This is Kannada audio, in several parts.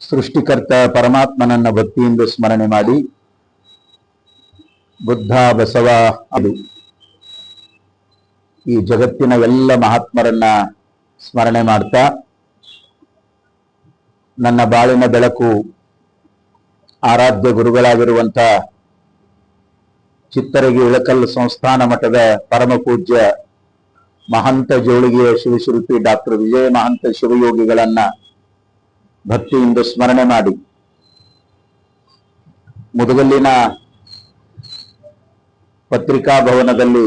ಸೃಷ್ಟಿಕರ್ತ ಪರಮಾತ್ಮನನ್ನ ಭಕ್ತಿಯಿಂದ ಸ್ಮರಣೆ ಮಾಡಿ. ಬುದ್ಧ, ಬಸವ, ಅದು. ಈ ಜಗತ್ತಿನ ಎಲ್ಲ ಮಹಾತ್ಮರನ್ನ ಸ್ಮರಣೆ ಮಾಡ್ತಾ, ನನ್ನ ಬಾಳಿನ ಬೆಳಕು ಆರಾಧ್ಯ ಗುರುಗಳಾಗಿರುವಂತ ಚಿತ್ತರಗಿ ಇಳಕಲ್ಲು ಸಂಸ್ಥಾನ ಮಠದ ಪರಮ ಪೂಜ್ಯ ಮಹಂತ ಜೋಳಿಗೆಯ ಶಿವಶಿಲ್ಪಿ ಡಾಕ್ಟರ್ ವಿಜಯ ಮಹಂತ ಶಿವಯೋಗಿಗಳನ್ನ ಭಕ್ತಿಯಿಂದ ಸ್ಮರಣೆ ಮಾಡಿ. ಮುದುಗಲ್ಲಿನ ಪತ್ರಿಕಾ ಭವನದಲ್ಲಿ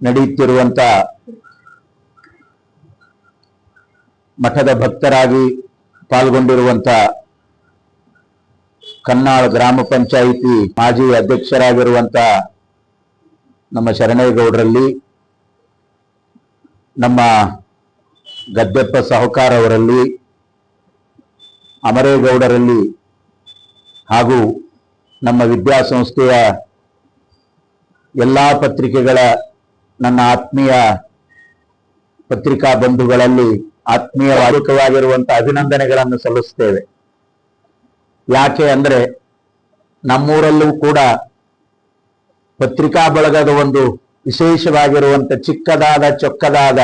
ನಡೆಯುತ್ತಿರುವಂತ ಮಠದ ಭಕ್ತರಾಗಿ ಪಾಲ್ಗೊಂಡಿರುವಂತ ಕನ್ನಾಳ ಗ್ರಾಮ ಪಂಚಾಯಿತಿ ಮಾಜಿ ಅಧ್ಯಕ್ಷರಾಗಿರುವಂತ ನಮ್ಮ ಶರಣೇಗೌಡರಲ್ಲಿ, ನಮ್ಮ ಗದ್ದೆಪ್ಪ ಸಹಕಾರ ಅವರಲ್ಲಿ ಅಮರೇಗೌಡರಲ್ಲಿ ಹಾಗೂ ನಮ್ಮ ವಿದ್ಯಾಸಂಸ್ಥೆಯ ಎಲ್ಲಾ ಪತ್ರಿಕೆಗಳ ನನ್ನ ಆತ್ಮೀಯ ಪತ್ರಿಕಾ ಬಂಧುಗಳಲ್ಲಿ ಆತ್ಮೀಯ ಆತ್ಮೀಯವಾಗಿರುವಂತಹ ಅಭಿನಂದನೆಗಳನ್ನು ಸಲ್ಲಿಸ್ತೇವೆ ಯಾಕೆ ಅಂದರೆ ನಮ್ಮೂರಲ್ಲೂ ಕೂಡ ಪತ್ರಿಕಾ ಬಳಗದ ಒಂದು ವಿಶೇಷವಾಗಿರುವಂತ ಚಿಕ್ಕದಾದ ಚೊಕ್ಕದಾದ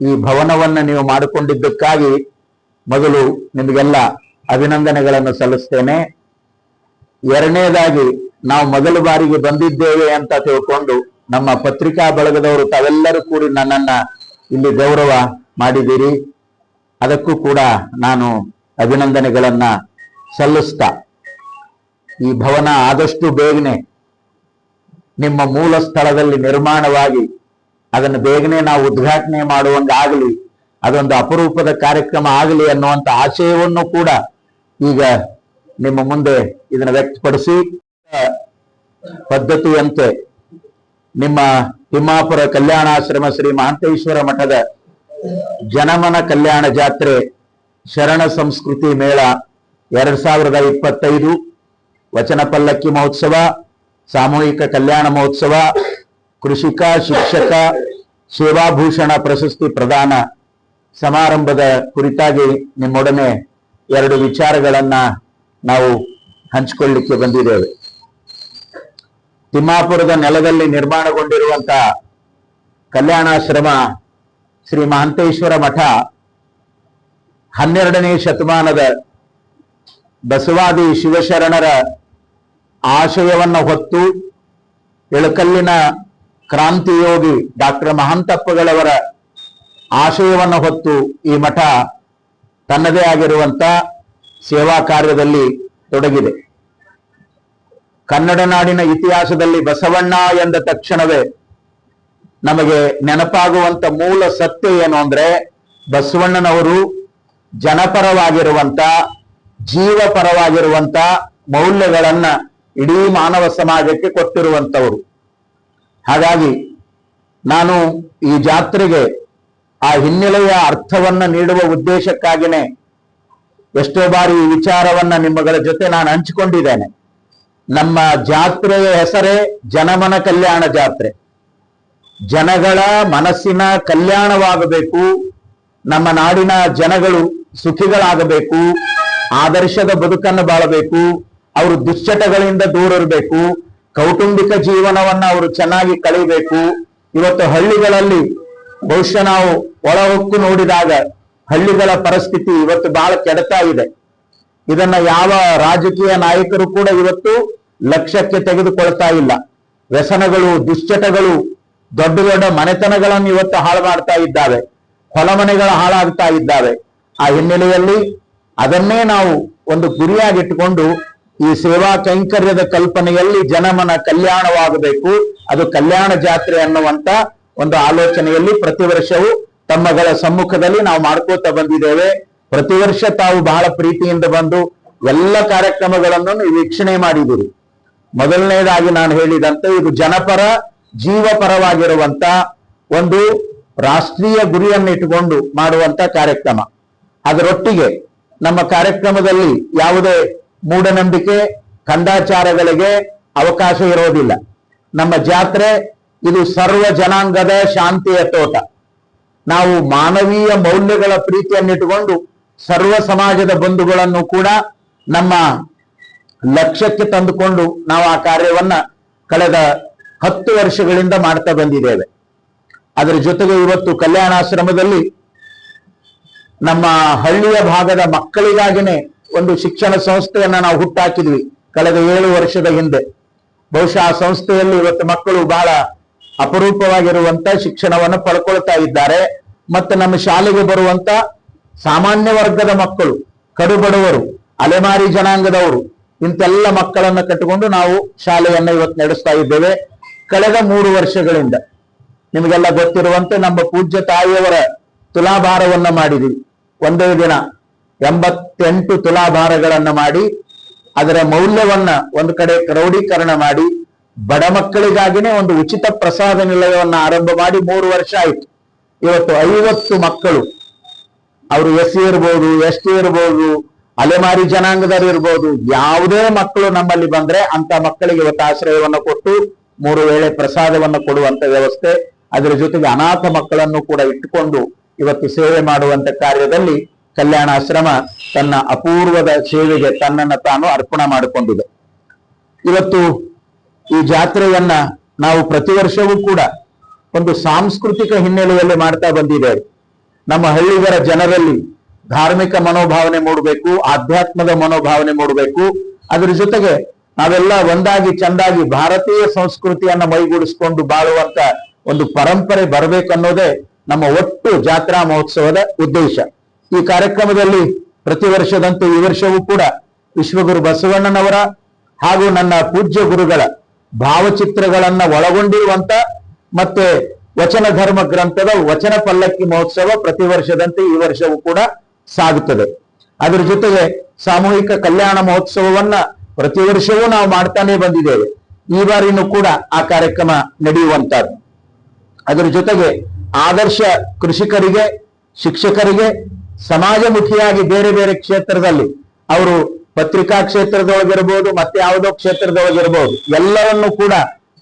ಈ ಭವನವನ್ನ ನೀವು ಮಾಡಿಕೊಂಡಿದ್ದಕ್ಕಾಗಿ ಮೊದಲು ನಿಮಗೆಲ್ಲ ಅಭಿನಂದನೆಗಳನ್ನು ಸಲ್ಲಿಸ್ತೇನೆ. ಎರಡನೇದಾಗಿ ನಾವು ಮೊದಲ ಬಾರಿಗೆ ಬಂದಿದ್ದೇವೆ ಅಂತ ತಿಳ್ಕೊಂಡು ನಮ್ಮ ಪತ್ರಿಕಾ ಬಳಗದವರು ತಾವೆಲ್ಲರೂ ಕೂಡಿ ನನ್ನನ್ನ ಇಲ್ಲಿ ಗೌರವ ಮಾಡಿದ್ದೀರಿ. ಅದಕ್ಕೂ ಕೂಡ ನಾನು ಅಭಿನಂದನೆಗಳನ್ನ ಸಲ್ಲಿಸ್ತಾ. ಈ ಭವನ ಆದಷ್ಟು ಬೇಗನೆ ನಿಮ್ಮ ಮೂಲ ಸ್ಥಳದಲ್ಲಿ ನಿರ್ಮಾಣವಾಗಿ ಅದನ್ನು ಬೇಗನೆ ನಾವು ಉದ್ಘಾಟನೆ ಮಾಡುವಂಗಾಗಲಿ, ಅದೊಂದು ಅಪರೂಪದ ಕಾರ್ಯಕ್ರಮ ಆಗಲಿ ಅನ್ನುವಂತ ಆಶಯವನ್ನು ಕೂಡ ಈಗ ನಿಮ್ಮ ಮುಂದೆ ಇದನ್ನು ವ್ಯಕ್ತಪಡಿಸಿ, ಪದ್ಧತಿಯಂತೆ ನಿಮ್ಮ ತಿಮ್ಮಾಪುರ ಕಲ್ಯಾಣಾಶ್ರಮ ಶ್ರೀ ಮಹಾಂತೇಶ್ವರ ಮಠದ ಜನಮನ ಕಲ್ಯಾಣ ಜಾತ್ರೆ ಶರಣ ಸಂಸ್ಕೃತಿ ಮೇಳ ಎರಡ್ ಸಾವಿರದ ಇಪ್ಪತ್ತೈದು ವಚನ ಪಲ್ಲಕ್ಕಿ ಮಹೋತ್ಸವ, ಸಾಮೂಹಿಕ ಕಲ್ಯಾಣ ಮಹೋತ್ಸವ ಕೃಷಿಕ, ಶಿಕ್ಷಕ, ಸೇವಾಭೂಷಣ ಪ್ರಶಸ್ತಿ ಪ್ರದಾನ ಸಮಾರಂಭದ ಕುರಿತಾಗಿ ನಿಮ್ಮೊಡನೆ ಎರಡು ವಿಚಾರಗಳನ್ನ ನಾವು ಹಂಚಿಕೊಳ್ಳಿಕ್ಕೆ ಬಂದಿದ್ದೇವೆ. ತಿಮ್ಮಾಪುರದ ನೆಲದಲ್ಲಿ ನಿರ್ಮಾಣಗೊಂಡಿರುವಂತ ಕಲ್ಯಾಣಾಶ್ರಮ ಶ್ರೀ ಮಹಂತೇಶ್ವರ ಮಠ ಹನ್ನೆರಡನೇ ಶತಮಾನದ ಬಸವಾದಿ ಶಿವಶರಣರ ಆಶಯವನ್ನು ಹೊತ್ತು ಇಳಕಲ್ಲಿನ ಕ್ರಾಂತಿಯೋಗಿ ಡಾಕ್ಟರ್ ಮಹಾಂತಪ್ಪಗಳವರ ಆಶಯವನ್ನ ಹೊತ್ತು ಈ ಮಠ ತನ್ನದೇ ಆಗಿರುವಂತ ಸೇವಾ ಕಾರ್ಯದಲ್ಲಿ ತೊಡಗಿದೆ. ಕನ್ನಡ ನಾಡಿನ ಇತಿಹಾಸದಲ್ಲಿ ಬಸವಣ್ಣ ಎಂದ ತಕ್ಷಣವೇ ನಮಗೆ ನೆನಪಾಗುವಂತ ಮೂಲ ಸತ್ಯ ಏನು ಅಂದ್ರೆ ಬಸವಣ್ಣನವರು ಜನಪರವಾಗಿರುವಂತ, ಜೀವಪರವಾಗಿರುವಂತ ಮೌಲ್ಯಗಳನ್ನ ಇಡೀ ಮಾನವ ಸಮಾಜಕ್ಕೆ ಕೊಟ್ಟಿರುವಂತವರು. ಹಾಗಾಗಿ ನಾನು ಈ ಜಾತ್ರೆಗೆ ಆ ಹಿನ್ನೆಲೆಯ ಅರ್ಥವನ್ನ ನೀಡುವ ಉದ್ದೇಶಕ್ಕಾಗಿನೇ ಎಷ್ಟೋ ಬಾರಿ ಈ ವಿಚಾರವನ್ನ ನಿಮ್ಮಗಳ ಜೊತೆ ನಾನು ಹಂಚಿಕೊಂಡಿದ್ದೇನೆ. ನಮ್ಮ ಜಾತ್ರೆಯ ಹೆಸರೇ ಜನಮನ ಕಲ್ಯಾಣ ಜಾತ್ರೆ. ಜನಗಳ ಮನಸ್ಸಿನ ಕಲ್ಯಾಣವಾಗಬೇಕು, ನಮ್ಮ ನಾಡಿನ ಜನಗಳು ಸುಖಿಗಳಾಗಬೇಕು, ಆದರ್ಶದ ಬದುಕನ್ನು ಬಾಳಬೇಕು, ಅವರು ದುಶ್ಚಟಗಳಿಂದ ದೂರ ಇರಬೇಕು ಕೌಟುಂಬಿಕ ಜೀವನವನ್ನ ಅವರು ಚೆನ್ನಾಗಿ ಕಳಿಬೇಕು. ಇವತ್ತು ಹಳ್ಳಿಗಳಲ್ಲಿ ಬಹುಶಃ ನಾವು ಒಳ ಹೊಕ್ಕು ನೋಡಿದಾಗ ಹಳ್ಳಿಗಳ ಪರಿಸ್ಥಿತಿ ಇವತ್ತು ಬಹಳ ಕೆಡತಾ ಇದೆ. ಇದನ್ನ ಯಾವ ರಾಜಕೀಯ ನಾಯಕರು ಕೂಡ ಇವತ್ತು ಲಕ್ಷ್ಯಕ್ಕೆ ತೆಗೆದುಕೊಳ್ತಾ ಇಲ್ಲ. ವ್ಯಸನಗಳು, ದುಶ್ಚಟಗಳು, ದೊಡ್ಡ ದೊಡ್ಡ ಮನೆತನಗಳನ್ನು ಇವತ್ತು ಹಾಳು ಮಾಡ್ತಾ ಇದ್ದಾವೆ ಹೊಲಮನೆಗಳು ಹಾಳಾಗ್ತಾ ಇದ್ದಾವೆ. ಆ ಹಿನ್ನೆಲೆಯಲ್ಲಿ ಅದನ್ನೇ ನಾವು ಒಂದು ಗುರಿಯಾಗಿಟ್ಟುಕೊಂಡು ಈ ಸೇವಾ ಕೈಂಕರ್ಯದ ಕಲ್ಪನೆಯಲ್ಲಿ ಜನಮನ ಕಲ್ಯಾಣವಾಗಬೇಕು. ಅದು ಕಲ್ಯಾಣ ಜಾತ್ರೆ ಅನ್ನುವಂತ ಒಂದು ಆಲೋಚನೆಯಲ್ಲಿ ಪ್ರತಿ ವರ್ಷವೂ ತಮ್ಮಗಳ ಸಮ್ಮುಖದಲ್ಲಿ ನಾವು ಮಾಡ್ಕೋತಾ ಬಂದಿದ್ದೇವೆ. ಪ್ರತಿ ವರ್ಷ ತಾವು ಬಹಳ ಪ್ರೀತಿಯಿಂದ ಬಂದು ಎಲ್ಲ ಕಾರ್ಯಕ್ರಮಗಳನ್ನು ವೀಕ್ಷಣೆ ಮಾಡಿದಿರಿ ಮೊದಲನೇದಾಗಿ ನಾನು ಹೇಳಿದಂತೆ ಇದು ಜನಪರ, ಜೀವಪರವಾಗಿರುವಂತ ಒಂದು ರಾಷ್ಟ್ರೀಯ ಗುರಿಯನ್ನು ಇಟ್ಟುಕೊಂಡು ಮಾಡುವಂತ ಕಾರ್ಯಕ್ರಮ. ಅದರೊಟ್ಟಿಗೆ ನಮ್ಮ ಕಾರ್ಯಕ್ರಮದಲ್ಲಿ ಯಾವುದೇ ಮೂಢನಂಬಿಕೆ, ಕಂದಾಚಾರಗಳಿಗೆ ಅವಕಾಶ ಇರೋದಿಲ್ಲ. ನಮ್ಮ ಜಾತ್ರೆ, ಇದು ಸರ್ವ ಜನಾಂಗದ ಶಾಂತಿಯ ತೋಟ. ನಾವು ಮಾನವೀಯ ಮೌಲ್ಯಗಳ ಪ್ರೀತಿಯನ್ನಿಟ್ಟುಕೊಂಡು ಸರ್ವ ಸಮಾಜದ ಬಂಧುಗಳನ್ನು ಕೂಡ ನಮ್ಮ ಲಕ್ಷ್ಯಕ್ಕೆ ತಂದುಕೊಂಡು ನಾವು ಆ ಕಾರ್ಯವನ್ನ ಕಳೆದ ಹತ್ತು ವರ್ಷಗಳಿಂದ ಮಾಡ್ತಾ ಬಂದಿದ್ದೇವೆ. ಅದರ ಜೊತೆಗೆ ಇವತ್ತು ಕಲ್ಯಾಣಾಶ್ರಮದಲ್ಲಿ ನಮ್ಮ ಹಳ್ಳಿಯ ಭಾಗದ ಮಕ್ಕಳಿಗಾಗಿನೇ ಒಂದು ಶಿಕ್ಷಣ ಸಂಸ್ಥೆಯನ್ನ ನಾವು ಹುಟ್ಟಾಕಿದ್ವಿ. ಕಳೆದ ಏಳು ವರ್ಷದ ಹಿಂದೆ. ಬಹುಶಃ ಆ ಸಂಸ್ಥೆಯಲ್ಲಿ ಇವತ್ತು ಮಕ್ಕಳು ಬಹಳ ಅಪರೂಪವಾಗಿರುವಂತ ಶಿಕ್ಷಣವನ್ನು ಪಡ್ಕೊಳ್ತಾ ಇದ್ದಾರೆ. ಮತ್ತೆ ನಮ್ಮ ಶಾಲೆಗೆ ಬರುವಂತ ಸಾಮಾನ್ಯ ವರ್ಗದ ಮಕ್ಕಳು, ಕಡುಬಡವರು, ಅಲೆಮಾರಿ ಜನಾಂಗದವರು, ಇಂತೆಲ್ಲ ಮಕ್ಕಳನ್ನ ಕಟ್ಟಿಕೊಂಡು ನಾವು ಶಾಲೆಯನ್ನ ಇವತ್ತು ನಡೆಸ್ತಾ ಇದ್ದೇವೆ. ಕಳೆದ ಮೂರು ವರ್ಷಗಳಿಂದ. ನಿಮಗೆಲ್ಲ ಗೊತ್ತಿರುವಂತೆ ನಮ್ಮ ಪೂಜ್ಯ ತಾಯಿಯವರ ತುಲಾಭಾರವನ್ನ ಮಾಡಿದ್ವಿ. ಒಂದೇ ದಿನ. ಎಂಬತ್ತೆಂಟು ತುಲಾಭಾರಗಳನ್ನ ಮಾಡಿ, ಅದರ ಮೌಲ್ಯವನ್ನ ಒಂದು ಕಡೆ ಕ್ರೌಢೀಕರಣ ಮಾಡಿ, ಬಡ ಮಕ್ಕಳಿಗಾಗಿನೇ ಒಂದು ಉಚಿತ ಪ್ರಸಾದ ನಿಲಯವನ್ನ ಆರಂಭ ಮಾಡಿ ಮೂರು ವರ್ಷ ಆಯ್ತು. ಇವತ್ತು ಐವತ್ತು ಮಕ್ಕಳು. ಅವರು ಎಸ್ ಸಿ ಇರ್ಬೋದು, ಎಸ್ ಟಿ ಇರ್ಬೋದು, ಅಲೆಮಾರಿ ಜನಾಂಗದವರು ಇರ್ಬೋದು, ಯಾವುದೇ ಮಕ್ಕಳು ನಮ್ಮಲ್ಲಿ ಬಂದ್ರೆ ಅಂತ ಮಕ್ಕಳಿಗೆ ಇವತ್ತು ಆಶ್ರಯವನ್ನು ಕೊಟ್ಟು ಮೂರು ವೇಳೆ ಪ್ರಸಾದವನ್ನು ಕೊಡುವಂತ ವ್ಯವಸ್ಥೆ, ಅದರ ಜೊತೆಗೆ ಅನಾಥ ಮಕ್ಕಳನ್ನು ಕೂಡ ಇಟ್ಟುಕೊಂಡು ಇವತ್ತು ಸೇವೆ ಮಾಡುವಂತ ಕಾರ್ಯದಲ್ಲಿ ಕಲ್ಯಾಣಾಶ್ರಮ ತನ್ನ ಅಪೂರ್ವದ ಸೇವೆಗೆ ತನ್ನನ್ನು ತಾನು ಅರ್ಪಣ ಮಾಡಿಕೊಂಡಿದೆ. ಇವತ್ತು ಈ ಜಾತ್ರೆಯನ್ನ ನಾವು ಪ್ರತಿ ವರ್ಷವೂ ಕೂಡ ಒಂದು ಸಾಂಸ್ಕೃತಿಕ ಹಿನ್ನೆಲೆಯಲ್ಲಿ ಮಾಡ್ತಾ ಬಂದಿದ್ದೇವೆ ನಮ್ಮ ಹಳ್ಳಿಗರ ಜನರಲ್ಲಿ ಧಾರ್ಮಿಕ ಮನೋಭಾವನೆ ಮೂಡಬೇಕು, ಆಧ್ಯಾತ್ಮದ ಮನೋಭಾವನೆ ಮೂಡಬೇಕು. ಅದರ ಜೊತೆಗೆ ನಾವೆಲ್ಲ ಒಂದಾಗಿ ಚಂದಾಗಿ ಭಾರತೀಯ ಸಂಸ್ಕೃತಿಯನ್ನ ಮೈಗೂಡಿಸಿಕೊಂಡು ಬಾಳುವಂತ ಒಂದು ಪರಂಪರೆ ಬರಬೇಕನ್ನೋದೇ ನಮ್ಮ ಒಟ್ಟು ಜಾತ್ರಾ ಮಹೋತ್ಸವದ ಉದ್ದೇಶ. ಈ ಕಾರ್ಯಕ್ರಮದಲ್ಲಿ ಪ್ರತಿ ವರ್ಷದಂತೆ ಈ ವರ್ಷವೂ ಕೂಡ ವಿಶ್ವಗುರು ಬಸವಣ್ಣನವರ ಹಾಗೂ ನನ್ನ ಪೂಜ್ಯ ಗುರುಗಳ ಭಾವಚಿತ್ರಗಳನ್ನ ಒಳಗೊಂಡಿರುವಂತ ಮತ್ತೆ ವಚನ ಧರ್ಮ ಗ್ರಂಥದ ವಚನ ಪಲ್ಲಕ್ಕಿ ಮಹೋತ್ಸವ ಪ್ರತಿ ವರ್ಷದಂತೆ ಈ ವರ್ಷವೂ ಕೂಡ ಸಾಗುತ್ತದೆ. ಅದರ ಜೊತೆಗೆ ಸಾಮೂಹಿಕ ಕಲ್ಯಾಣ ಮಹೋತ್ಸವವನ್ನ ಪ್ರತಿ ವರ್ಷವೂ ನಾವು ಮಾಡ್ತಾನೆ ಬಂದಿದ್ದೇವೆ. ಈ ಬಾರಿನೂ ಕೂಡ ಆ ಕಾರ್ಯಕ್ರಮ ನಡೆಯುವಂತದ್ದು ಅದರ ಜೊತೆಗೆ ಆದರ್ಶ ಕೃಷಿಕರಿಗೆ, ಶಿಕ್ಷಕರಿಗೆ ಸಮಾಜಮುಖಿಯಾಗಿ ಬೇರೆ ಬೇರೆ ಕ್ಷೇತ್ರದಲ್ಲಿ ಅವರು ಪತ್ರಿಕಾ ಕ್ಷೇತ್ರದೊಳಗಿರ್ಬೋದು, ಮತ್ತೆ ಯಾವುದೋ ಕ್ಷೇತ್ರದೊಳಗಿರ್ಬೋದು, ಎಲ್ಲರನ್ನೂ ಕೂಡ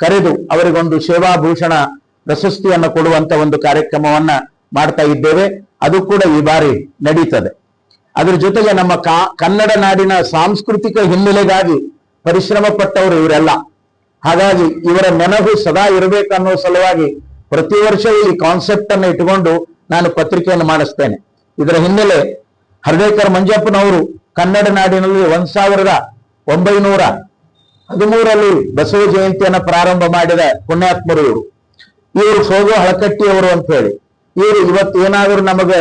ಕರೆದು ಅವರಿಗೊಂದು ಸೇವಾಭೂಷಣ ಪ್ರಶಸ್ತಿಯನ್ನು ಕೊಡುವಂತ ಒಂದು ಕಾರ್ಯಕ್ರಮವನ್ನ ಮಾಡ್ತಾ ಇದ್ದೇವೆ. ಅದು ಕೂಡ ಈ ಬಾರಿ ನಡೀತದೆ. ಅದ್ರ ಜೊತೆಗೆ ನಮ್ಮ ಕನ್ನಡ ನಾಡಿನ ಸಾಂಸ್ಕೃತಿಕ ಹಿನ್ನೆಲೆಗಾಗಿ ಪರಿಶ್ರಮ ಪಟ್ಟವರು ಇವರೆಲ್ಲ. ಹಾಗಾಗಿ ಇವರ ನೆನಪು ಸದಾ ಇರಬೇಕನ್ನೋ ಸಲುವಾಗಿ ಪ್ರತಿ ವರ್ಷ ಈ ಕಾನ್ಸೆಪ್ಟ್ ಅನ್ನು ಇಟ್ಟುಕೊಂಡು ನಾನು ಪತ್ರಿಕೆಯನ್ನು ಮಾಡಿಸ್ತೇನೆ. ಇದರ ಹಿನ್ನೆಲೆ ಹರ್ಡೇಕರ್ ಮಂಜಪ್ಪನವರು ಕನ್ನಡ ನಾಡಿನಲ್ಲಿ ಒಂದ್ ಸಾವಿರದ ಒಂಬೈನೂರ ಹದಿಮೂರಲ್ಲಿ ಬಸವ ಜಯಂತಿಯನ್ನ ಪ್ರಾರಂಭ ಮಾಡಿದ ಪುಣ್ಯಾತ್ಮರು ಇವರು. ಇವರು ಸೋಗು ಹಳಕಟ್ಟಿಯವರು ಅಂತ ಹೇಳಿ. ಇವರು ಇವತ್ತು ಏನಾದರೂ ನಮಗೆ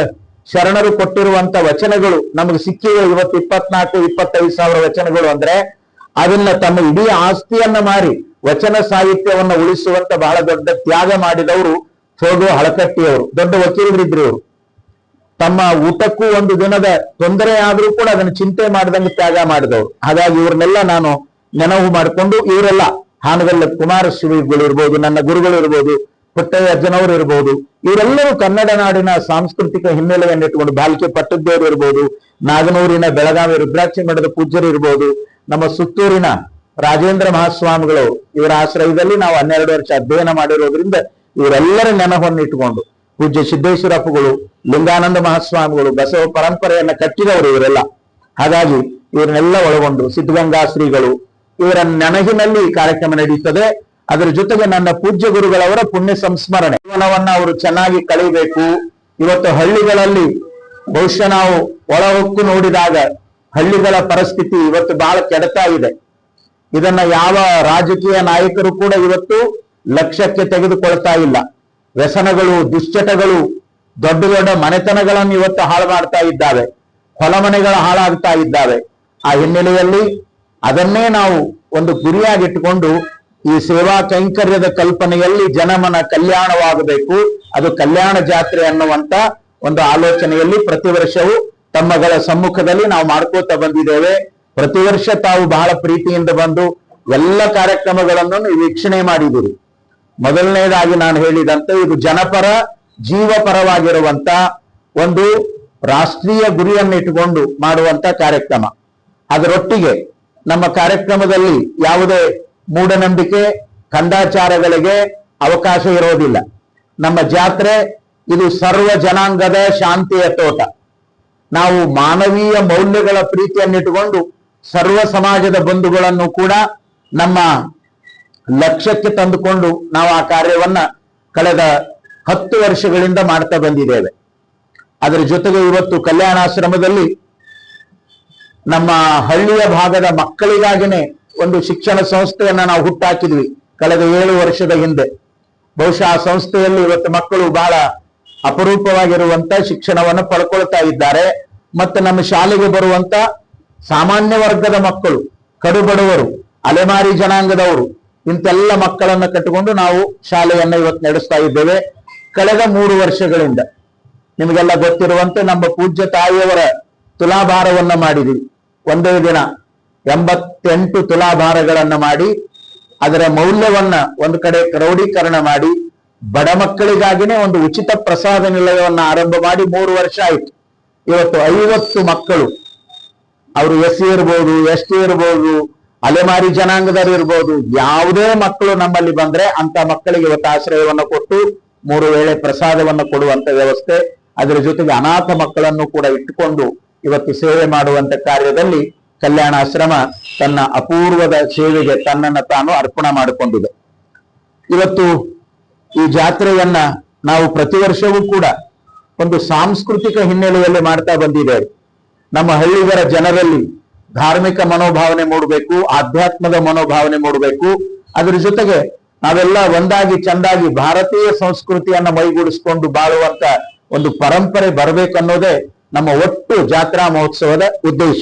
ಶರಣರು ಕೊಟ್ಟಿರುವಂತ ವಚನಗಳು ನಮಗೆ ಸಿಕ್ಕಿವೆ, ಇವತ್ತು ಇಪ್ಪತ್ನಾಲ್ಕು, ಇಪ್ಪತ್ತೈದು ಸಾವಿರ ವಚನಗಳು ಅಂದ್ರೆ ಅದನ್ನ ತಮ್ಮ ಇಡೀ ಆಸ್ತಿಯನ್ನ ಮಾರಿ ವಚನ ಸಾಹಿತ್ಯವನ್ನ ಉಳಿಸುವಂತ ಬಹಳ ದೊಡ್ಡ ತ್ಯಾಗ ಮಾಡಿದವರು ಸೋಗು ಹಳಕಟ್ಟಿಯವರು. ದೊಡ್ಡ ವಕೀಲರಿದ್ರು ಇವರು. ತಮ್ಮ ಊಟಕ್ಕೂ ಒಂದು ದಿನದ ತೊಂದರೆ ಆದರೂ ಕೂಡ ಅದನ್ನು ಚಿಂತೆ ಮಾಡಿದಂಗೆ ತ್ಯಾಗ ಮಾಡಿದವರು. ಹಾಗಾಗಿ ಇವ್ರನ್ನೆಲ್ಲ ನಾನು ನೆನವು ಮಾಡಿಕೊಂಡು ಇವರೆಲ್ಲ ಹಾನಗಲ್ಲ ಕುಮಾರಸ್ವಾಮಿಗಳು ಇರ್ಬೋದು ನನ್ನ ಗುರುಗಳು ಇರ್ಬೋದು ಪುಟ್ಟಯ್ಯ ಅಜ್ಜನವರು ಇರ್ಬೋದು, ಇವರೆಲ್ಲರೂ ಕನ್ನಡ ನಾಡಿನ ಸಾಂಸ್ಕೃತಿಕ ಹಿನ್ನೆಲೆಯನ್ನು ಇಟ್ಟುಕೊಂಡು ಬಾಲಿಕೆ ಪಟ್ಟದ್ದೇವರು ಇರ್ಬೋದು, ನಾಗನೂರಿನ ಬೆಳಗಾವಿ ರುದ್ರಾಕ್ಷಿ ಮಠದ ಪೂಜ್ಯರು ಇರ್ಬೋದು, ನಮ್ಮ ಸುತ್ತೂರಿನ ರಾಜೇಂದ್ರ ಮಹಾಸ್ವಾಮಿಗಳು ಇವರ ಆಶ್ರಯದಲ್ಲಿ ನಾವು ಹನ್ನೆರಡು ವರ್ಷ ಅಧ್ಯಯನ ಮಾಡಿರೋದ್ರಿಂದ ಇವರೆಲ್ಲರ ನೆನಪನ್ನು ಇಟ್ಟುಕೊಂಡು ಪೂಜ್ಯ ಸಿದ್ದೇಶ್ವರಪ್ಪಗಳು, ಲಿಂಗಾನಂದ ಮಹಾಸ್ವಾಮಿಗಳು, ಬಸವ ಪರಂಪರೆಯನ್ನ ಕಟ್ಟಿದವರು ಇವರೆಲ್ಲ. ಹಾಗಾಗಿ ಇವರನ್ನೆಲ್ಲ ಒಳಗೊಂಡು ಸಿದ್ಧಗಂಗಾ ಶ್ರೀಗಳು. ಇವರ ನೆನಹಿನಲ್ಲಿ ಈ ಕಾರ್ಯಕ್ರಮ ನಡೆಯುತ್ತದೆ. ಅದರ ಜೊತೆಗೆ ನನ್ನ ಪೂಜ್ಯ ಗುರುಗಳವರ ಪುಣ್ಯ ಸಂಸ್ಮರಣೆ. ಜೀವನವನ್ನ ಅವರು ಚೆನ್ನಾಗಿ ಕಳಿಬೇಕು. ಇವತ್ತು ಹಳ್ಳಿಗಳಲ್ಲಿ ಬಹುಶಃ ನಾವು ಒಳ ಹೊಕ್ಕು ನೋಡಿದಾಗ ಹಳ್ಳಿಗಳ ಪರಿಸ್ಥಿತಿ ಇವತ್ತು ಬಹಳ ಕೆಡತಾ ಇದೆ. ಇದನ್ನ ಯಾವ ರಾಜಕೀಯ ನಾಯಕರು ಕೂಡ ಇವತ್ತು ಲಕ್ಷ್ಯಕ್ಕೆ ತೆಗೆದುಕೊಳ್ತಾ ಇಲ್ಲ. ವ್ಯಸನಗಳು, ದುಶ್ಚಟಗಳು, ದೊಡ್ಡ ದೊಡ್ಡ ಮನೆತನಗಳನ್ನು ಇವತ್ತು ಹಾಳು ಮಾಡ್ತಾ ಇದ್ದಾವೆ. ಹೊಲಮನೆಗಳು ಹಾಳಾಗ್ತಾ ಇದ್ದಾವೆ. ಆ ಹಿನ್ನೆಲೆಯಲ್ಲಿ ಅದನ್ನೇ ನಾವು ಒಂದು ಗುರಿಯಾಗಿಟ್ಟುಕೊಂಡು ಈ ಸೇವಾ ಕೈಂಕರ್ಯದ ಕಲ್ಪನೆಯಲ್ಲಿ ಜನಮನ ಕಲ್ಯಾಣವಾಗಬೇಕು. ಅದು ಕಲ್ಯಾಣ ಜಾತ್ರೆ ಅನ್ನುವಂತ ಒಂದು ಆಲೋಚನೆಯಲ್ಲಿ ಪ್ರತಿ ವರ್ಷವೂ ತಮ್ಮಗಳ ಸಮ್ಮುಖದಲ್ಲಿ ನಾವು ಮಾಡ್ಕೋತಾ ಬಂದಿದ್ದೇವೆ. ಪ್ರತಿ ವರ್ಷ ತಾವು ಬಹಳ ಪ್ರೀತಿಯಿಂದ ಬಂದು ಎಲ್ಲ ಕಾರ್ಯಕ್ರಮಗಳನ್ನು ವೀಕ್ಷಣೆ ಮಾಡಿದಿರಿ ಮೊದಲನೇದಾಗಿ ನಾನು ಹೇಳಿದಂತೆ ಇದು ಜನಪರ, ಜೀವಪರವಾಗಿರುವಂತ ಒಂದು ರಾಷ್ಟ್ರೀಯ ಗುರಿಯನ್ನು ಇಟ್ಟುಕೊಂಡು ಮಾಡುವಂತ ಕಾರ್ಯಕ್ರಮ. ಅದರೊಟ್ಟಿಗೆ ನಮ್ಮ ಕಾರ್ಯಕ್ರಮದಲ್ಲಿ ಯಾವುದೇ ಮೂಢನಂಬಿಕೆ, ಕಂದಾಚಾರಗಳಿಗೆ ಅವಕಾಶ ಇರೋದಿಲ್ಲ. ನಮ್ಮ ಜಾತ್ರೆ, ಇದು ಸರ್ವ ಜನಾಂಗದ ಶಾಂತಿಯ ತೋಟ. ನಾವು ಮಾನವೀಯ ಮೌಲ್ಯಗಳ ಪ್ರೀತಿಯನ್ನಿಟ್ಟುಕೊಂಡು ಸರ್ವ ಸಮಾಜದ ಬಂಧುಗಳನ್ನು ಕೂಡ ನಮ್ಮ ಲಕ್ಷ್ಯಕ್ಕೆ ತಂದುಕೊಂಡು ನಾವು ಆ ಕಾರ್ಯವನ್ನ ಕಳೆದ ಹತ್ತು ವರ್ಷಗಳಿಂದ ಮಾಡ್ತಾ ಬಂದಿದ್ದೇವೆ. ಅದರ ಜೊತೆಗೆ ಇವತ್ತು ಕಲ್ಯಾಣಾಶ್ರಮದಲ್ಲಿ ನಮ್ಮ ಹಳ್ಳಿಯ ಭಾಗದ ಮಕ್ಕಳಿಗಾಗಿನೇ ಒಂದು ಶಿಕ್ಷಣ ಸಂಸ್ಥೆಯನ್ನ ನಾವು ಹುಟ್ಟಾಕಿದ್ವಿ ಕಳೆದ ಏಳು ವರ್ಷದ ಹಿಂದೆ. ಬಹುಶಃ ಆ ಸಂಸ್ಥೆಯಲ್ಲಿ ಇವತ್ತು ಮಕ್ಕಳು ಬಹಳ ಅಪರೂಪವಾಗಿರುವಂತ ಶಿಕ್ಷಣವನ್ನು ಪಡ್ಕೊಳ್ತಾ ಇದ್ದಾರೆ. ಮತ್ತೆ ನಮ್ಮ ಶಾಲೆಗೆ ಬರುವಂತ ಸಾಮಾನ್ಯ ವರ್ಗದ ಮಕ್ಕಳು, ಕಡುಬಡವರು, ಅಲೆಮಾರಿ ಜನಾಂಗದವರು ಇಂತೆಲ್ಲ ಮಕ್ಕಳನ್ನ ಕಟ್ಟಿಕೊಂಡು ನಾವು ಶಾಲೆಯನ್ನು ಇವತ್ತು ನಡೆಸ್ತಾ ಇದ್ದೇವೆ. ಕಳೆದ ಮೂರು ವರ್ಷಗಳಿಂದ ನಿಮಗೆಲ್ಲ ಗೊತ್ತಿರುವಂತೆ ನಮ್ಮ ಪೂಜ್ಯ ತಾಯಿಯವರ ತುಲಾಭಾರವನ್ನ ಮಾಡಿದ್ವಿ. ಒಂದೇ ದಿನ ಎಂಬತ್ತೆಂಟು ತುಲಾಭಾರಗಳನ್ನ ಮಾಡಿ, ಅದರ ಮೌಲ್ಯವನ್ನ ಒಂದು ಕಡೆ ಕ್ರೌಢೀಕರಣ ಮಾಡಿ, ಬಡ ಮಕ್ಕಳಿಗಾಗಿನೇ ಒಂದು ಉಚಿತ ಪ್ರಸಾದ ನಿಲಯವನ್ನ ಆರಂಭ ಮಾಡಿ ಮೂರು ವರ್ಷ ಆಯಿತು. ಇವತ್ತು ಐವತ್ತು ಮಕ್ಕಳು. ಅವರು ಎಸ್ ಸಿ ಇರ್ಬೋದು, ಎಸ್ ಟಿ ಇರ್ಬೋದು ಅಲೆಮಾರಿ ಜನಾಂಗದವರು ಇರ್ಬೋದು, ಯಾವುದೇ ಮಕ್ಕಳು ನಮ್ಮಲ್ಲಿ ಬಂದ್ರೆ ಅಂತ ಮಕ್ಕಳಿಗೆ ಇವತ್ತು ಆಶ್ರಯವನ್ನು ಕೊಟ್ಟು ಮೂರು ವೇಳೆ ಪ್ರಸಾದವನ್ನು ಕೊಡುವಂತ ವ್ಯವಸ್ಥೆ, ಅದರ ಜೊತೆಗೆ ಅನಾಥ ಮಕ್ಕಳನ್ನು ಕೂಡ ಇಟ್ಟುಕೊಂಡು ಇವತ್ತು ಸೇವೆ ಮಾಡುವಂತ ಕಾರ್ಯದಲ್ಲಿ ಕಲ್ಯಾಣ ಆಶ್ರಮ ತನ್ನ ಅಪೂರ್ವದ ಸೇವೆಗೆ ತನ್ನನ್ನು ತಾನು ಅರ್ಪಣ ಮಾಡಿಕೊಂಡಿದೆ. ಇವತ್ತು ಈ ಜಾತ್ರೆಯನ್ನ ನಾವು ಪ್ರತಿ ವರ್ಷವೂ ಕೂಡ ಒಂದು ಸಾಂಸ್ಕೃತಿಕ ಹಿನ್ನೆಲೆಯಲ್ಲಿ ಮಾಡ್ತಾ ಬಂದಿದ್ದೇವೆ ನಮ್ಮ ಹಳ್ಳಿಗರ ಜನರಲ್ಲಿ ಧಾರ್ಮಿಕ ಮನೋಭಾವನೆ ಮೂಡಬೇಕು, ಆಧ್ಯಾತ್ಮದ ಮನೋಭಾವನೆ ಮೂಡಬೇಕು. ಅದರ ಜೊತೆಗೆ ನಾವೆಲ್ಲ ಒಂದಾಗಿ ಚಂದಾಗಿ ಭಾರತೀಯ ಸಂಸ್ಕೃತಿಯನ್ನ ಮೈಗೂಡಿಸಿಕೊಂಡು ಬಾಳುವಂತ ಒಂದು ಪರಂಪರೆ ಬರಬೇಕನ್ನೋದೇ ನಮ್ಮ ಒಟ್ಟು ಜಾತ್ರಾ ಮಹೋತ್ಸವದ ಉದ್ದೇಶ.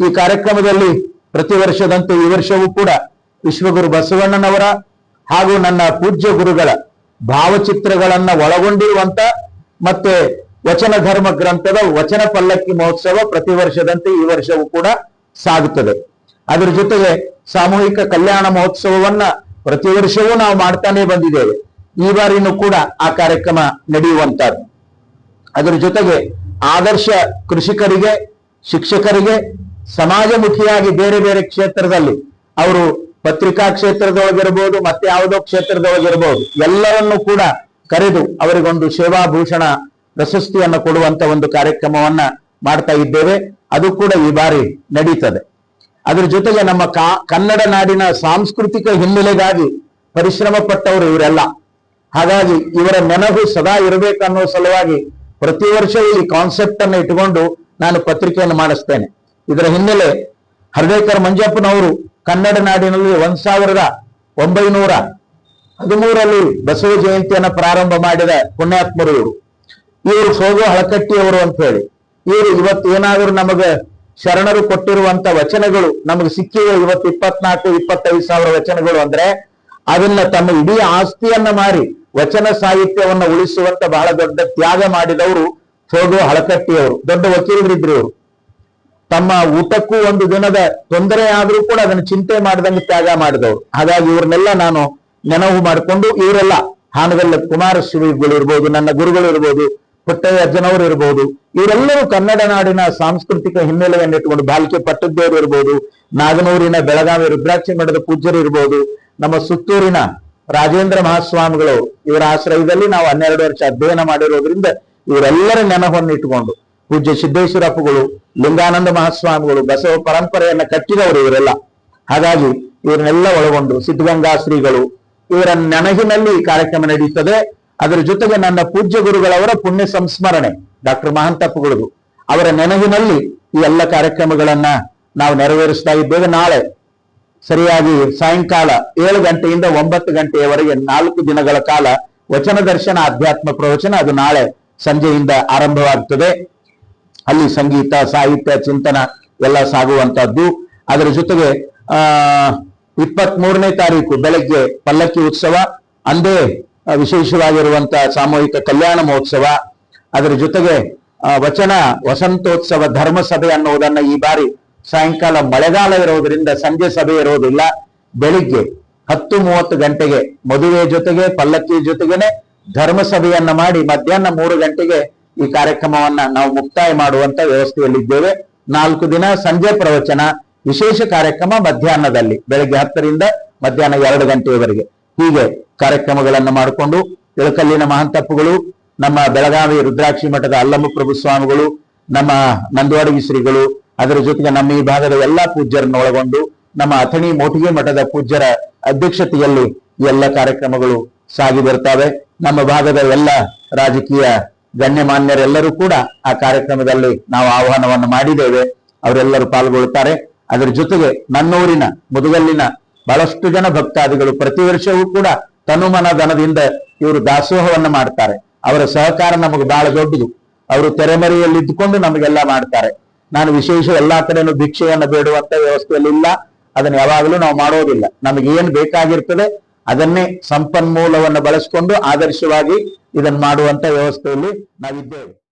ಈ ಕಾರ್ಯಕ್ರಮದಲ್ಲಿ ಪ್ರತಿ ವರ್ಷದಂತೆ ಈ ವರ್ಷವೂ ಕೂಡ ವಿಶ್ವಗುರು ಬಸವಣ್ಣನವರ ಹಾಗೂ ನನ್ನ ಪೂಜ್ಯ ಗುರುಗಳ ಭಾವಚಿತ್ರಗಳನ್ನ ಒಳಗೊಂಡಿರುವಂತ ಮತ್ತೆ ವಚನ ಧರ್ಮ ಗ್ರಂಥದ ವಚನ ಪಲ್ಲಕ್ಕಿ ಮಹೋತ್ಸವ ಪ್ರತಿ ವರ್ಷದಂತೆ ಈ ವರ್ಷವೂ ಕೂಡ ಸಾಗುತ್ತದೆ. ಅದರ ಜೊತೆಗೆ ಸಾಮೂಹಿಕ ಕಲ್ಯಾಣ ಮಹೋತ್ಸವವನ್ನ ಪ್ರತಿ ವರ್ಷವೂ ನಾವು ಮಾಡ್ತಾನೆ ಬಂದಿದ್ದೇವೆ. ಈ ಬಾರಿನೂ ಕೂಡ ಆ ಕಾರ್ಯಕ್ರಮ ನಡೆಯುವಂತದ್ದು ಅದರ ಜೊತೆಗೆ ಆದರ್ಶ ಕೃಷಿಕರಿಗೆ, ಶಿಕ್ಷಕರಿಗೆ, ಸಮಾಜಮುಖಿಯಾಗಿ ಬೇರೆ ಬೇರೆ ಕ್ಷೇತ್ರದಲ್ಲಿ ಅವರು ಪತ್ರಿಕಾ ಕ್ಷೇತ್ರದೊಳಗಿರ್ಬೋದು, ಮತ್ತೆ ಯಾವುದೋ ಕ್ಷೇತ್ರದೊಳಗಿರ್ಬೋದು, ಎಲ್ಲರನ್ನೂ ಕೂಡ ಕರೆದು ಅವರಿಗೊಂದು ಸೇವಾಭೂಷಣ ಪ್ರಶಸ್ತಿಯನ್ನು ಕೊಡುವಂತ ಒಂದು ಕಾರ್ಯಕ್ರಮವನ್ನ ಮಾಡ್ತಾ ಇದ್ದೇವೆ. ಅದು ಕೂಡ ಈ ಬಾರಿ ನಡೀತದೆ. ಅದ್ರ ಜೊತೆಗೆ ನಮ್ಮ ಕನ್ನಡ ನಾಡಿನ ಸಾಂಸ್ಕೃತಿಕ ಹಿನ್ನೆಲೆಗಾಗಿ ಪರಿಶ್ರಮ ಪಟ್ಟವರು ಇವರೆಲ್ಲ. ಹಾಗಾಗಿ ಇವರ ನೆನಪು ಸದಾ ಇರಬೇಕನ್ನೋ ಸಲುವಾಗಿ ಪ್ರತಿ ವರ್ಷ ಈ ಕಾನ್ಸೆಪ್ಟ್ ಅನ್ನು ಇಟ್ಟುಕೊಂಡು ನಾನು ಪತ್ರಿಕೆಯನ್ನು ಮಾಡಿಸ್ತೇನೆ. ಇದರ ಹಿನ್ನೆಲೆ ಹರ್ಡೇಕರ್ ಮಂಜಪ್ಪನವರು ಕನ್ನಡ ನಾಡಿನಲ್ಲಿ ಒಂದ್ ಸಾವಿರದ ಒಂಬೈನೂರ ಹದಿಮೂರಲ್ಲಿ ಬಸವ ಜಯಂತಿಯನ್ನು ಪ್ರಾರಂಭ ಮಾಡಿದ ಪುಣ್ಯಾತ್ಮರು ಇವರು. ಇವರು ಸೋಗು ಹಳಕಟ್ಟಿಯವರು ಅಂತ ಹೇಳಿ ಇವರು ಇವತ್ತು ಏನಾದರೂ ನಮಗೆ ಶರಣರು ಕೊಟ್ಟಿರುವಂತ ವಚನಗಳು, ನಮಗೆ ಸಿಕ್ಕಿವೆ ಇವತ್ತು ಇಪ್ಪತ್ನಾಲ್ಕು, ಇಪ್ಪತ್ತೈದು ಸಾವಿರ ವಚನಗಳು ಅಂದ್ರೆ ಅದನ್ನ ತಮ್ಮ ಇಡೀ ಆಸ್ತಿಯನ್ನ ಮಾರಿ ವಚನ ಸಾಹಿತ್ಯವನ್ನ ಉಳಿಸುವಂತ ಬಹಳ ದೊಡ್ಡ ತ್ಯಾಗ ಮಾಡಿದವರು ಸೋಗು ಹಳಕಟ್ಟಿಯವರು, ದೊಡ್ಡ ವಕೀಲರಿದ್ರು ಇವರು. ತಮ್ಮ ಊಟಕ್ಕೂ ಒಂದು ದಿನದ ತೊಂದರೆ ಆದರೂ ಕೂಡ ಅದನ್ನು ಚಿಂತೆ ಮಾಡದಂಗೆ ತ್ಯಾಗ ಮಾಡಿದವರು. ಹಾಗಾಗಿ ಇವ್ರನ್ನೆಲ್ಲ ನಾನು ನೆನವು ಮಾಡಿಕೊಂಡು ಇವರೆಲ್ಲ ಹಾನಗಲ್ಲ ಕುಮಾರಸ್ವಾಮಿಗಳು ಇರ್ಬೋದು ನನ್ನ ಗುರುಗಳು ಇರ್ಬೋದು ಪುಟ್ಟಯ್ಯ ಅಜ್ಜನವರು ಇರ್ಬೋದು, ಇವರೆಲ್ಲರೂ ಕನ್ನಡ ನಾಡಿನ ಸಾಂಸ್ಕೃತಿಕ ಹಿನ್ನೆಲೆಯನ್ನು ಇಟ್ಟುಕೊಂಡು ಬಾಲಿಕೆ ಪಟ್ಟದ್ದೇವರು ಇರ್ಬೋದು, ನಾಗನೂರಿನ ಬೆಳಗಾವಿ ರುದ್ರಾಕ್ಷಿ ಮಠದ ಪೂಜ್ಯರು ಇರ್ಬೋದು, ನಮ್ಮ ಸುತ್ತೂರಿನ ರಾಜೇಂದ್ರ ಮಹಾಸ್ವಾಮಿಗಳು ಇವರ ಆಶ್ರಯದಲ್ಲಿ ನಾವು ಹನ್ನೆರಡು ವರ್ಷ ಅಧ್ಯಯನ ಮಾಡಿರೋದ್ರಿಂದ ಇವರೆಲ್ಲರ ನೆನಪನ್ನು ಇಟ್ಟುಕೊಂಡು, ಪೂಜ್ಯ ಸಿದ್ದೇಶ್ವರಪ್ಪಗಳು, ಲಿಂಗಾನಂದ ಮಹಾಸ್ವಾಮಿಗಳು, ಬಸವ ಪರಂಪರೆಯನ್ನ ಕಟ್ಟಿದವರು ಇವರೆಲ್ಲ. ಹಾಗಾಗಿ ಇವರನ್ನೆಲ್ಲ ಒಳಗೊಂಡು ಸಿದ್ಧಗಂಗಾ ಶ್ರೀಗಳು ಇವರ ನೆನಹಿನಲ್ಲಿ ಈ ಕಾರ್ಯಕ್ರಮ ನಡೆಯುತ್ತದೆ. ಅದರ ಜೊತೆಗೆ ನನ್ನ ಪೂಜ್ಯ ಗುರುಗಳವರ ಪುಣ್ಯ ಸಂಸ್ಮರಣೆ ಡಾಕ್ಟರ್ ಮಹಾಂತಪ್ಪಗಳದು ಅವರ ನೆನಹಿನಲ್ಲಿ ಈ ಎಲ್ಲ ಕಾರ್ಯಕ್ರಮಗಳನ್ನ ನಾವು ನೆರವೇರಿಸ್ತಾ ಇದ್ದೇವೆ. ನಾಳೆ ಸರಿಯಾಗಿ ಸಾಯಂಕಾಲ ಏಳು ಗಂಟೆಯಿಂದ ಒಂಬತ್ತು ಗಂಟೆಯವರೆಗೆ ನಾಲ್ಕು ದಿನಗಳ ಕಾಲ ವಚನ ದರ್ಶನ, ಆಧ್ಯಾತ್ಮ ಪ್ರವಚನ ಅದು ನಾಳೆ ಸಂಜೆಯಿಂದ ಆರಂಭವಾಗ್ತದೆ. ಅಲ್ಲಿ ಸಂಗೀತ, ಸಾಹಿತ್ಯ, ಚಿಂತನ ಎಲ್ಲ ಸಾಗುವಂತಹದ್ದು. ಅದರ ಜೊತೆಗೆ, ಆ ಇಪ್ಪತ್ತ್ ಮೂರನೇ ತಾರೀಕು ಬೆಳಗ್ಗೆ ಪಲ್ಲಕ್ಕಿ ಉತ್ಸವ. ಅಂದೇ ವಿಶೇಷವಾಗಿರುವಂತಹ ಸಾಮೂಹಿಕ ಕಲ್ಯಾಣ ಮಹೋತ್ಸವ. ಅದರ ಜೊತೆಗೆ ವಚನ ವಸಂತೋತ್ಸವ ಧರ್ಮ ಸಭೆ ಅನ್ನುವುದನ್ನ ಈ ಬಾರಿ ಸಾಯಂಕಾಲ ಮಳೆಗಾಲ ಇರೋದ್ರಿಂದ ಸಂಜೆ ಸಭೆ ಇರೋದಿಲ್ಲ. ಬೆಳಿಗ್ಗೆ ಹತ್ತು ಮೂವತ್ತು ಗಂಟೆಗೆ ಮದುವೆ ಜೊತೆಗೆ, ಪಲ್ಲಕ್ಕಿ ಜೊತೆಗೇನೆ ಧರ್ಮ ಸಭೆಯನ್ನ ಮಾಡಿ ಮಧ್ಯಾಹ್ನ ಮೂರು ಗಂಟೆಗೆ ಈ ಕಾರ್ಯಕ್ರಮವನ್ನ ನಾವು ಮುಕ್ತಾಯ ಮಾಡುವಂತ ವ್ಯವಸ್ಥೆಯಲ್ಲಿದ್ದೇವೆ. ನಾಲ್ಕು ದಿನ ಸಂಜೆ ಪ್ರವಚನ, ವಿಶೇಷ ಕಾರ್ಯಕ್ರಮ ಮಧ್ಯಾಹ್ನದಲ್ಲಿ, ಬೆಳಗ್ಗೆ ಹತ್ತರಿಂದ ಮಧ್ಯಾಹ್ನ ಎರಡು ಗಂಟೆಯವರೆಗೆ ಹೀಗೆ ಕಾರ್ಯಕ್ರಮಗಳನ್ನು ಮಾಡಿಕೊಂಡು ಇಳಕಲ್ಲಿನ ಮಹಂತಪ್ಪುಗಳು, ನಮ್ಮ ಬೆಳಗಾವಿ ರುದ್ರಾಕ್ಷಿ ಮಠದ ಅಲ್ಲಮ್ಮ ಪ್ರಭು ಸ್ವಾಮಿಗಳು, ನಮ್ಮ ನಂದವಾಡಗಿ ಶ್ರೀಗಳು, ಅದರ ಜೊತೆಗೆ ನಮ್ಮ ಈ ಭಾಗದ ಎಲ್ಲಾ ಪೂಜ್ಯರನ್ನು ಒಳಗೊಂಡು ನಮ್ಮ ಅಥಣಿ ಮೋಟಿಗೆ ಮಠದ ಪೂಜ್ಯರ ಅಧ್ಯಕ್ಷತೆಯಲ್ಲಿ ಎಲ್ಲ ಕಾರ್ಯಕ್ರಮಗಳು ಸಾಗಿ ಬರ್ತವೆ ನಮ್ಮ ಭಾಗದ ಎಲ್ಲ ರಾಜಕೀಯ ಗಣ್ಯಮಾನ್ಯರೆಲ್ಲರೂ ಕೂಡ ಆ ಕಾರ್ಯಕ್ರಮದಲ್ಲಿ ನಾವು ಆಹ್ವಾನವನ್ನು ಮಾಡಿದ್ದೇವೆ. ಅವರೆಲ್ಲರೂ ಪಾಲ್ಗೊಳ್ಳುತ್ತಾರೆ. ಅದರ ಜೊತೆಗೆ ನನ್ನೂರಿನ, ಮುದುಗಲ್ಲಿನ ಬಹಳಷ್ಟು ಜನ ಭಕ್ತಾದಿಗಳು ಪ್ರತಿ ವರ್ಷವೂ ಕೂಡ ತನುಮನ ಧನದಿಂದ ಇವರು ದಾಸೋಹವನ್ನು ಮಾಡ್ತಾರೆ. ಅವರ ಸಹಕಾರ ನಮಗೆ ಬಹಳ ದೊಡ್ಡದು. ಅವರು ತೆರೆಮರೆಯಲ್ಲಿ ಇದ್ದುಕೊಂಡು ನಮಗೆಲ್ಲ ಮಾಡ್ತಾರೆ. ನಾನು ವಿಶೇಷ ಎಲ್ಲಾ ಕಡೆನೂ ಭಿಕ್ಷೆಯನ್ನು ಬೇಡುವಂತ ವ್ಯವಸ್ಥೆಯಲ್ಲಿ ಇಲ್ಲ. ಅದನ್ನ ಯಾವಾಗಲೂ ನಾವು ಮಾಡೋದಿಲ್ಲ. ನಮಗೆ ಏನ್ ಬೇಕಾಗಿರ್ತದೆ ಅದನ್ನೇ ಸಂಪನ್ಮೂಲವನ್ನು ಬಳಸಿಕೊಂಡು ಆದರ್ಶವಾಗಿ ಇದನ್ನ ಮಾಡುವಂತ ವ್ಯವಸ್ಥೆಯಲ್ಲಿ ನಾವಿದ್ದೇವೆ.